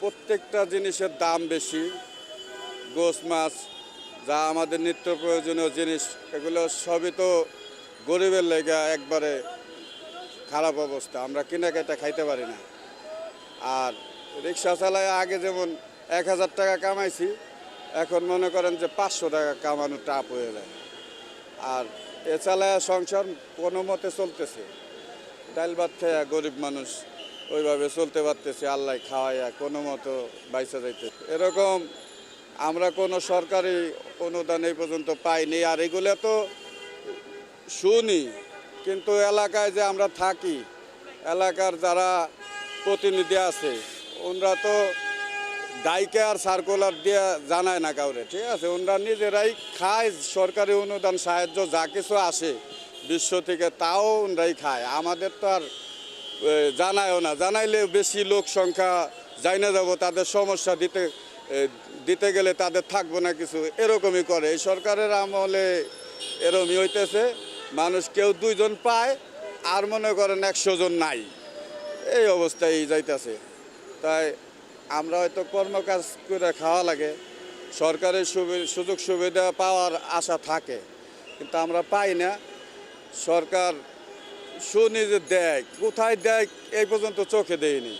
প্রত্যেকটা জিনিসের দাম বেশি। গোস মাছ, যা আমাদের নিত্য প্রয়োজনীয় জিনিস, এগুলো সবই তো গরিবের লেগা একবারে খারাপ অবস্থা। আমরা কিনে কেটে খাইতে পারি না। আর রিক্সা চালায় আগে যেমন এক হাজার টাকা কামাইছি, এখন মনে করেন যে পাঁচশো টাকা কামানো টাপ হয়ে যায়। আর এ চালায় সংসার কোনো মতে চলতেছে। ডাইল ভাত খেয়ে গরিব মানুষ ওইভাবে চলতে পারতেছে, আল্লাহ খাওয়াইয়া কোনো মতো বাইসা যাইতে এরকম আমরা কোনো সরকারি অনুদান এই পর্যন্ত পাইনি, আর এগুলো তো শুনি, কিন্তু এলাকায় যে আমরা থাকি, এলাকার যারা প্রতিনিধি আছে, ওনরা তো ডাইকে আর সার্কুলার দিয়ে জানায় না কাউরে, ঠিক আছে? ওনরা নিজেরাই খায়, সরকারি অনুদান সাহায্য যা কিছু আসে, বিশ্ব থেকে তাও ওনরাই খায়। আমাদের তো আর জানায়ও না। জানাইলে বেশি লোক সংখ্যা যাই না যাব, তাদের সমস্যা দিতে দিতে গেলে তাদের থাকব না কিছু। এরকমই করে। এই সরকারের আমলে এরমই হইতেছে। মানুষ কেউ দুইজন পায়, আর মনে করেন একশো জন নাই। এই অবস্থায় যাইতেছে। তাই আমরা হয়তো কর্মকাজ করে খাওয়া লাগে। সরকারের সুযোগ সুবিধা পাওয়ার আশা থাকে। কিন্তু আমরা পাই না। সরকার শুনি যে দেখ কোথায় দেখ এই পর্যন্ত চোখে দেয়নি